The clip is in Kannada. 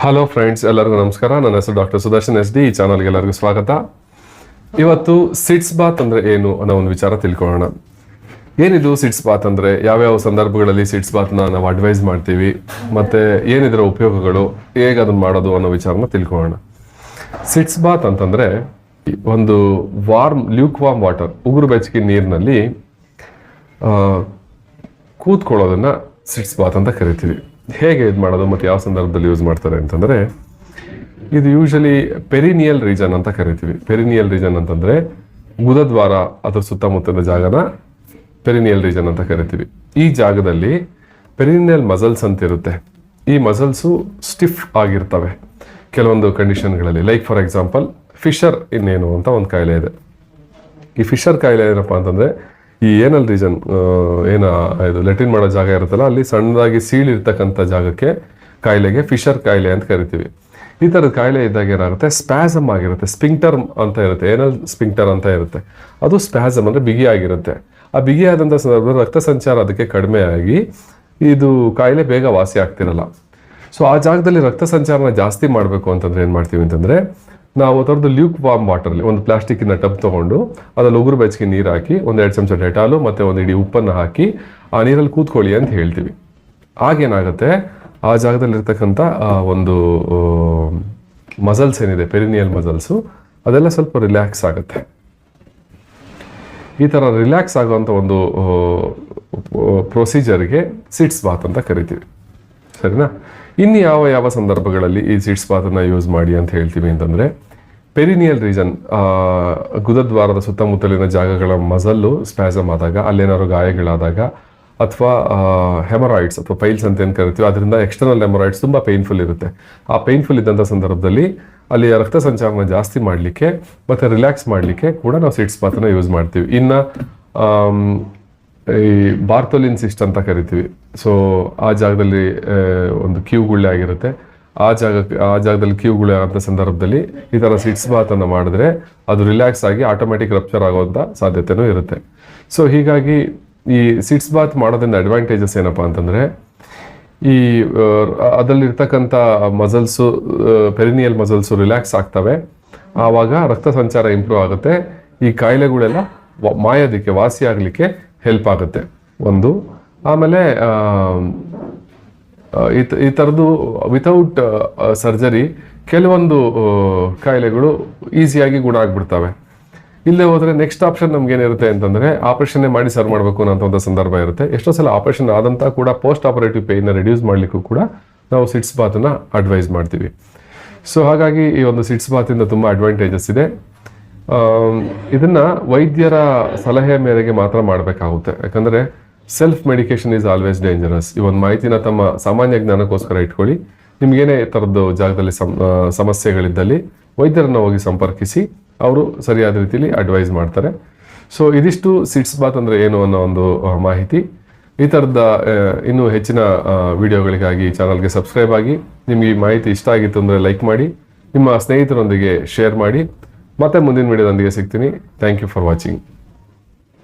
ಹಲೋ ಫ್ರೆಂಡ್ಸ್ ಎಲ್ಲರಿಗೂ ನಮಸ್ಕಾರ. ನನ್ನ ಹೆಸರು ಡಾಕ್ಟರ್ ಸುದರ್ಶನ್ ಎಸ್ ಡಿ ಈ ಚಾನಲ್ಗೆ ಎಲ್ಲರಿಗೂ ಸ್ವಾಗತ. ಇವತ್ತು ಸಿಟ್ಸ್ ಬಾತ್ ಅಂದ್ರೆ ಏನು ಅನ್ನೋ ಒಂದು ವಿಚಾರ ತಿಳ್ಕೊಳ್ಳೋಣ. ಏನಿದು ಸಿಟ್ಸ್ ಬಾತ್ ಅಂದ್ರೆ? ಯಾವ್ಯಾವ ಸಂದರ್ಭಗಳಲ್ಲಿ ಸಿಟ್ಸ್ ಬಾತ್ನ ನಾವು ಅಡ್ವೈಸ್ ಮಾಡ್ತೀವಿ? ಮತ್ತೆ ಏನಿದರ ಉಪಯೋಗಗಳು? ಹೇಗೆ ಅದನ್ನ ಮಾಡೋದು ಅನ್ನೋ ವಿಚಾರನ ತಿಳ್ಕೊಳ್ಳೋಣ. ಸಿಟ್ಸ್ ಬಾತ್ ಅಂತಂದ್ರೆ ಒಂದು ವಾರ್ಮ್ ಲ್ಯೂಕ್ ವಾರ್ಮ್ ವಾಟರ್ ಉಗುರು ಬೆಚ್ಚಗೆ ನೀರಿನಲ್ಲಿ ಕೂತ್ಕೊಳ್ಳೋದನ್ನ ಸಿಟ್ಸ್ ಬಾತ್ ಅಂತ ಕರಿತೀವಿ. ಹೇಗೆ ಇದು ಮಾಡೋದು ಮತ್ತು ಯಾವ ಸಂದರ್ಭದಲ್ಲಿ ಯೂಸ್ ಮಾಡ್ತಾರೆ ಅಂತಂದರೆ, ಇದು ಯೂಶಲಿ ಪೆರಿನಿಯಲ್ ರೀಜನ್ ಅಂತ ಕರಿತೀವಿ. ಪೆರಿನಿಯಲ್ ರೀಜನ್ ಅಂತಂದರೆ ಗುದದ್ವಾರ ಅದರ ಸುತ್ತಮುತ್ತಲ ಜಾಗನ ಪೆರಿನಿಯಲ್ ರೀಜನ್ ಅಂತ ಕರಿತೀವಿ. ಈ ಜಾಗದಲ್ಲಿ ಪೆರಿನಿಯಲ್ ಮಸಲ್ಸ್ ಅಂತ ಇರುತ್ತೆ. ಈ ಮಸಲ್ಸು ಸ್ಟಿಫ್ ಆಗಿರ್ತವೆ ಕೆಲವೊಂದು ಕಂಡೀಷನ್ಗಳಲ್ಲಿ ಲೈಕ್ ಫಾರ್ ಎಕ್ಸಾಂಪಲ್ ಫಿಶರ್ ಇನ್ನೇನು ಅಂತ ಒಂದು ಕಾಯಿಲೆ ಇದೆ. ಈ ಫಿಶರ್ ಕಾಯಿಲೆ ಏನಪ್ಪ ಅಂತಂದ್ರೆ ಈ ಏನಲ್ ರೀಜನ್ ಏನ, ಇದು ಲೆಟಿನ್ ಮಾಡೋ ಜಾಗ ಇರುತ್ತಲ್ಲ, ಅಲ್ಲಿ ಸಣ್ಣದಾಗಿ ಸೀಳಿರ್ತಕ್ಕಂಥ ಜಾಗಕ್ಕೆ ಕಾಯಿಲೆಗೆ ಫಿಶರ್ ಕಾಯಿಲೆ ಅಂತ ಕರಿತೀವಿ. ಈ ಥರದ ಕಾಯಿಲೆ ಇದ್ದಾಗ ಏನಾಗುತ್ತೆ? ಸ್ಪ್ಯಾಸಮ್ ಆಗಿರುತ್ತೆ, ಸ್ಪಿಂಕ್ಟರ್ ಅಂತ ಇರುತ್ತೆ, ಏನಲ್ ಸ್ಪಿಂಕ್ಟರ್ ಅಂತ ಇರುತ್ತೆ. ಅದು ಸ್ಪ್ಯಾಸಮ್ ಅಂದರೆ ಬಿಗಿ ಆಗಿರುತ್ತೆ. ಆ ಬಿಗಿಯಾದಂಥ ಸಂದರ್ಭದಲ್ಲಿ ರಕ್ತ ಸಂಚಾರ ಅದಕ್ಕೆ ಕಡಿಮೆ ಆಗಿ ಇದು ಕಾಯಿಲೆ ಬೇಗ ವಾಸಿ ಆಗ್ತಿರಲ್ಲ. ಸೊ ಆ ಜಾಗದಲ್ಲಿ ರಕ್ತ ಸಂಚಾರನ ಜಾಸ್ತಿ ಮಾಡಬೇಕು ಅಂತಂದ್ರೆ ಏನು ಮಾಡ್ತೀವಿ ಅಂತಂದ್ರೆ ನಾವು ಅದರದ್ದು ಲ್ಯೂಕ್ ವಾರ್ಮ್ ವಾಟರ್ಲಿ ಒಂದು ಪ್ಲಾಸ್ಟಿಕ್ಕಿನ ಟಬ್ ತೊಗೊಂಡು ಅದ್ರಲ್ಲಿ ಉಗುರು ಬೆಚ್ಚಗೆ ನೀರು ಹಾಕಿ ಒಂದು ಎರಡು ಚಮಚ ಡೆಟಾಲು ಮತ್ತೆ ಒಂದು ಇಡೀ ಉಪ್ಪನ್ನು ಹಾಕಿ ಆ ನೀರಲ್ಲಿ ಕೂತ್ಕೊಳ್ಳಿ ಅಂತ ಹೇಳ್ತೀವಿ. ಆಗೇನಾಗುತ್ತೆ ಆ ಜಾಗದಲ್ಲಿರ್ತಕ್ಕಂಥ, ಆ, ಒಂದು ಮಸಲ್ಸ್ ಏನಿದೆ, ಪೆರಿನಿಯಲ್ ಮಸಲ್ಸು, ಅದೆಲ್ಲ ಸ್ವಲ್ಪ ರಿಲ್ಯಾಕ್ಸ್ ಆಗುತ್ತೆ. ಈ ಥರ ರಿಲ್ಯಾಕ್ಸ್ ಆಗುವಂಥ ಒಂದು ಪ್ರೊಸೀಜರ್ಗೆ ಸಿಟ್ಸ್ ಬಾತ್ ಅಂತ ಕರಿತೀವಿ. ಸರಿನಾ? ಇನ್ನು ಯಾವ ಯಾವ ಸಂದರ್ಭಗಳಲ್ಲಿ ಈ ಸೀಡ್ಸ್ ಬಾತನ್ನು ಯೂಸ್ ಮಾಡಿ ಅಂತ ಹೇಳ್ತೀವಿ ಅಂತಂದರೆ ಪೆರಿನಿಯಲ್ ರೀಜನ್ ಗುದದ್ವಾರದ ಸುತ್ತಮುತ್ತಲಿನ ಜಾಗಗಳ ಮಸಲ್ಲು ಸ್ಪ್ಯಾಸಮ್ ಆದಾಗ, ಅಲ್ಲೇನಾದ್ರು ಗಾಯಗಳಾದಾಗ, ಅಥವಾ ಹೆಮರಾಯ್ಡ್ಸ್ ಅಥವಾ ಪೈಲ್ಸ್ ಅಂತ ಏನು ಕರಿತೀವಿ ಅದರಿಂದ ಎಕ್ಸ್ಟರ್ನಲ್ ಹೆಮರಾಯ್ಡ್ಸ್ ತುಂಬ ಪೇನ್ಫುಲ್ ಇರುತ್ತೆ. ಆ ಪೇನ್ಫುಲ್ ಇದ್ದಂಥ ಸಂದರ್ಭದಲ್ಲಿ ಅಲ್ಲಿ ರಕ್ತ ಸಂಚಾರನ ಜಾಸ್ತಿ ಮಾಡಲಿಕ್ಕೆ ಮತ್ತು ರಿಲ್ಯಾಕ್ಸ್ ಮಾಡಲಿಕ್ಕೆ ಕೂಡ ನಾವು ಸೀಟ್ಸ್ ಪಾತ್ರನ ಯೂಸ್ ಮಾಡ್ತೀವಿ. ಇನ್ನು ಈ ಬಾರ್ತೋಲಿನ್ ಸಿಸ್ಟ್ ಅಂತ ಕರಿತೀವಿ. ಸೊ ಆ ಜಾಗದಲ್ಲಿ ಒಂದು ಕ್ಯೂ ಗುಳ್ಳೆ ಆಗಿರುತ್ತೆ. ಆ ಜಾಗ, ಆ ಜಾಗದಲ್ಲಿ ಕ್ಯೂ ಗುಳ್ಳೆ ಆದಂಥ ಸಂದರ್ಭದಲ್ಲಿ ಈ ಥರ ಸಿಟ್ಸ್ ಬಾತನ್ನು ಮಾಡಿದ್ರೆ ಅದು ರಿಲ್ಯಾಕ್ಸ್ ಆಗಿ ಆಟೋಮೆಟಿಕ್ ರಪ್ಚರ್ ಆಗುವಂಥ ಸಾಧ್ಯತೆನೂ ಇರುತ್ತೆ. ಸೊ ಹೀಗಾಗಿ ಈ ಸಿಟ್ಸ್ ಬಾತ್ ಮಾಡೋದ್ರಿಂದ ಅಡ್ವಾಂಟೇಜಸ್ ಏನಪ್ಪಾ ಅಂತಂದ್ರೆ, ಈ ಅದರಲ್ಲಿರ್ತಕ್ಕಂಥ ಮಸಲ್ಸು ಪೆರಿನಿಯಲ್ ಮಸಲ್ಸು ರಿಲ್ಯಾಕ್ಸ್ ಆಗ್ತವೆ. ಆವಾಗ ರಕ್ತ ಸಂಚಾರ ಇಂಪ್ರೂವ್ ಆಗುತ್ತೆ. ಈ ಕಾಯಿಲೆಗಳೆಲ್ಲ ಮಾಯೋದಕ್ಕೆ ವಾಸಿ ಆಗಲಿಕ್ಕೆ ಹೆಲ್ಪ್ ಆಗುತ್ತೆ. ಒಂದು, ಆಮೇಲೆ ಈ ಥರದ್ದು ವಿತೌಟ್ ಸರ್ಜರಿ ಕೆಲವೊಂದು ಕಾಯಿಲೆಗಳು ಈಸಿಯಾಗಿ ಗುಣ ಆಗ್ಬಿಡ್ತವೆ. ಇಲ್ಲೇ ಹೋದರೆ ನೆಕ್ಸ್ಟ್ ಆಪ್ಷನ್ ನಮ್ಗೆ ಏನಿರುತ್ತೆ ಅಂತಂದ್ರೆ ಆಪರೇಷನ್ ಮಾಡಿ ಸರ್ವ್ ಮಾಡಬೇಕು ಅನ್ನೋ ಒಂದು ಸಂದರ್ಭ ಇರುತ್ತೆ. ಎಷ್ಟೋ ಸಲ ಆಪರೇಷನ್ ಆದಂಥ ಕೂಡ ಪೋಸ್ಟ್ ಆಪರೇಟಿವ್ ಪೇಯ್ನ ರೆಡ್ಯೂಸ್ ಮಾಡಲಿಕ್ಕೂ ಕೂಡ ನಾವು ಸಿಟ್ಸ್ ಬಾತನ್ನು ಅಡ್ವೈಸ್ ಮಾಡ್ತೀವಿ. ಸೊ ಹಾಗಾಗಿ ಈ ಒಂದು ಸಿಟ್ಸ್ ಬಾತಿಂದ ತುಂಬ ಅಡ್ವಾಂಟೇಜಸ್ ಇದೆ. ಇದನ್ನ ವೈದ್ಯರ ಸಲಹೆ ಮೇರೆಗೆ ಮಾತ್ರ ಮಾಡಬೇಕಾಗುತ್ತೆ. ಯಾಕಂದ್ರೆ self medication is always dangerous ಈ ಒಂದು ಮಾಹಿತಿನ ತಮ್ಮ ಸಾಮಾನ್ಯ ಜ್ಞಾನಕ್ಕೋಸ್ಕರ ಇಟ್ಕೊಳ್ಳಿ. ನಿಮ್ಗೇನೇ ಥರದ್ದು ಜಾಗದಲ್ಲಿ ಸಮ್ ಸಮಸ್ಯೆಗಳಿದ್ದಲ್ಲಿ ವೈದ್ಯರನ್ನ ಹೋಗಿ ಸಂಪರ್ಕಿಸಿ ಅವರು ಸರಿಯಾದ ರೀತಿಯಲ್ಲಿ ಅಡ್ವೈಸ್ ಮಾಡ್ತಾರೆ. ಸೊ ಇದಿಷ್ಟು ಸಿಟ್ಸ್ ಬಾತ್ ಅಂದ್ರೆ ಏನು ಅನ್ನೋ ಒಂದು ಮಾಹಿತಿ. ಈ ಥರದ ಇನ್ನೂ ಹೆಚ್ಚಿನ ವಿಡಿಯೋಗಳಿಗಾಗಿ ಚಾನಲ್ಗೆ ಸಬ್ಸ್ಕ್ರೈಬ್ ಆಗಿ ನಿಮಗೆ ಈ ಮಾಹಿತಿ ಇಷ್ಟ ಆಗಿತ್ತು ಅಂದರೆ ಲೈಕ್ ಮಾಡಿ, ನಿಮ್ಮ ಸ್ನೇಹಿತರೊಂದಿಗೆ ಶೇರ್ ಮಾಡಿ. ಮತ್ತೆ ಮುಂದಿನ ವಿಡಿಯೋದೊಂದಿಗೆ ಸಿಗ್ತೀನಿ. Thank you for watching